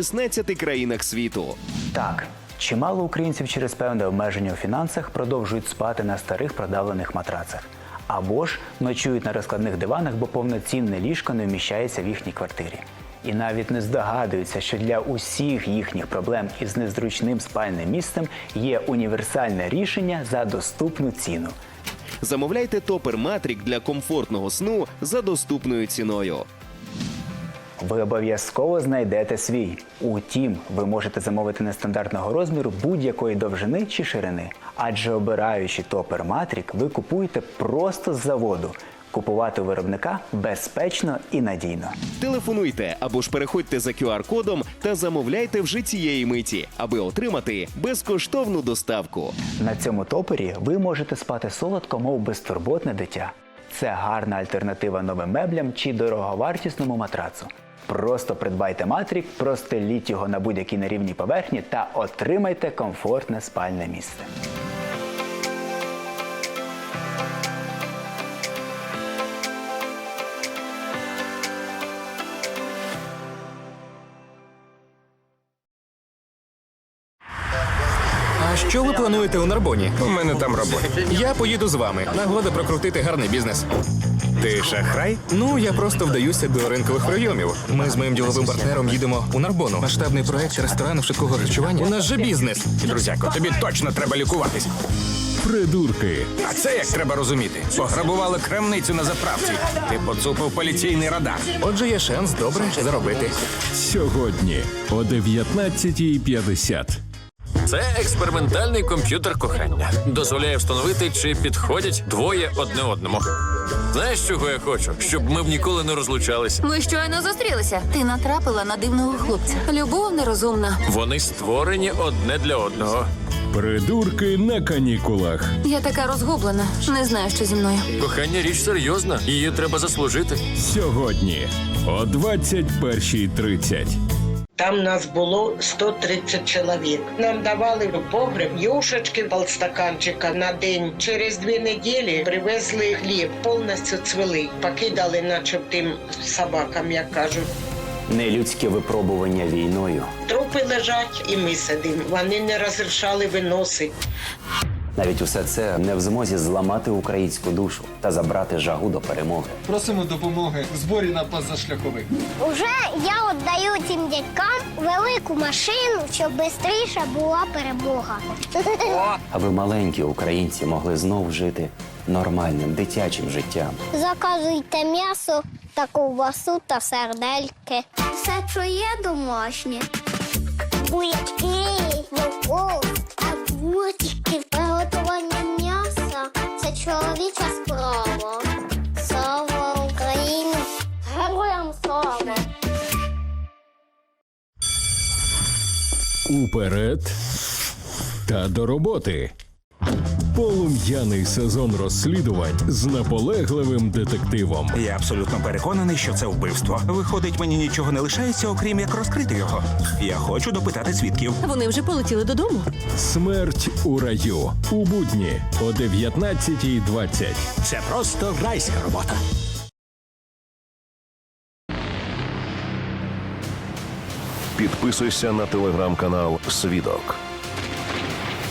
16 країнах світу. Так, чимало українців через певне обмеження у фінансах продовжують спати на старих продавлених матрацах. Або ж ночують на розкладних диванах, бо повноцінне ліжко не вміщається в їхній квартирі. І навіть не здогадуються, що для усіх їхніх проблем із незручним спальним місцем є універсальне рішення за доступну ціну. Замовляйте топер Матрік для комфортного сну за доступною ціною. Ви обов'язково знайдете свій. Утім, ви можете замовити нестандартного розміру будь-якої довжини чи ширини. Адже обираючи топер Матрік, ви купуєте просто з заводу. Купувати у виробника безпечно і надійно. Телефонуйте або ж переходьте за QR-кодом та замовляйте вже цієї миті, аби отримати безкоштовну доставку. На цьому топері ви можете спати солодко, мов безтурботне дитя. Це гарна альтернатива новим меблям чи дороговартісному матрацу. Просто придбайте матрік, простеліть його на будь-якій нерівній поверхні та отримайте комфортне спальне місце. Що ви плануєте у Нарбоні? У мене там робота. Я поїду з вами. Нагода прокрутити гарний бізнес. Ти шахрай? Ну, я просто вдаюся до ринкових прийомів. Ми з моїм діловим партнером їдемо у Нарбону. Масштабний проект ресторану швидкого харчування. У нас же бізнес. Друзяко, тобі точно треба лікуватись. Придурки. А це як треба розуміти. Пограбували крамницю на заправці. Ти поцупив поліційний радар. Отже, є шанс добре заробити. Сьогодні о 19.50. Це експериментальний комп'ютер кохання. Дозволяє встановити, чи підходять двоє одне одному. Знаєш, чого я хочу? Щоб ми б ніколи не розлучалися. Ми щойно зустрілися. Ти натрапила на дивного хлопця. Любов нерозумна. Вони створені одне для одного. Придурки на канікулах. Я така розгублена. Не знаю, що зі мною. Кохання річ серйозна, її треба заслужити. Сьогодні о 21.30. Там нас було 130 чоловік. Нам давали в погреб юшечки, полстаканчика на день. Через дві неділі привезли хліб, повністю цвели. Покидали, наче тим собакам, як кажуть. Нелюдське випробування війною. Трупи лежать, і ми сидимо. Вони не розрішали виносити. Навіть усе це не в змозі зламати українську душу та забрати жагу до перемоги. Просимо допомоги в зборі на позашляховик. Уже я віддаю цим дядькам велику машину, щоб швидше була перемога. Аби маленькі українці могли знов жити нормальним дитячим життям. Заказуйте м'ясо та ковбасу та сердельки. Все, що є домашнє. Буячки, морков, огурчики. Приготування м'яса це чоловіча справа. Уперед та до роботи. Полум'яний сезон розслідувань з наполегливим детективом. Я абсолютно переконаний, що це вбивство. Виходить, мені нічого не лишається, окрім як розкрити його. Я хочу допитати свідків. Вони вже полетіли додому. Смерть у раю у будні о 19.20. Це просто райська робота. Підписуйся на телеграм-канал Свідок.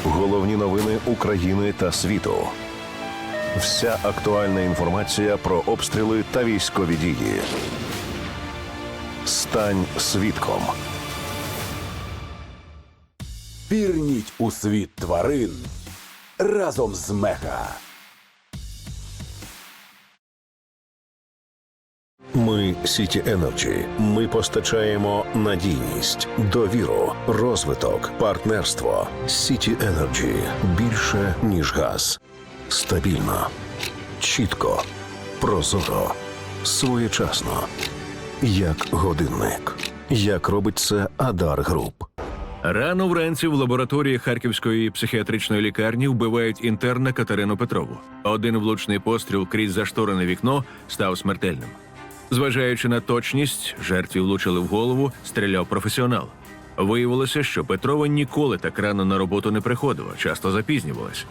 Головні новини України та світу. Вся актуальна інформація про обстріли та військові дії. Стань свідком. Пірніть у світ тварин разом з мега. Сіті Енерджі. Ми постачаємо надійність, довіру, розвиток, партнерство. Сіті Енерджі більше ніж газ. Стабільно, чітко, прозоро, своєчасно. Як годинник. Як робить це Адар Груп. Рано вранці в лабораторії Харківської психіатричної лікарні вбивають інтерна Катерину Петрову. Один влучний постріл крізь зашторене вікно став смертельним. Зважаючи на точність, жертві влучили в голову, стріляв професіонал. Виявилося, що Петрова ніколи так рано на роботу не приходила, часто запізнювалась.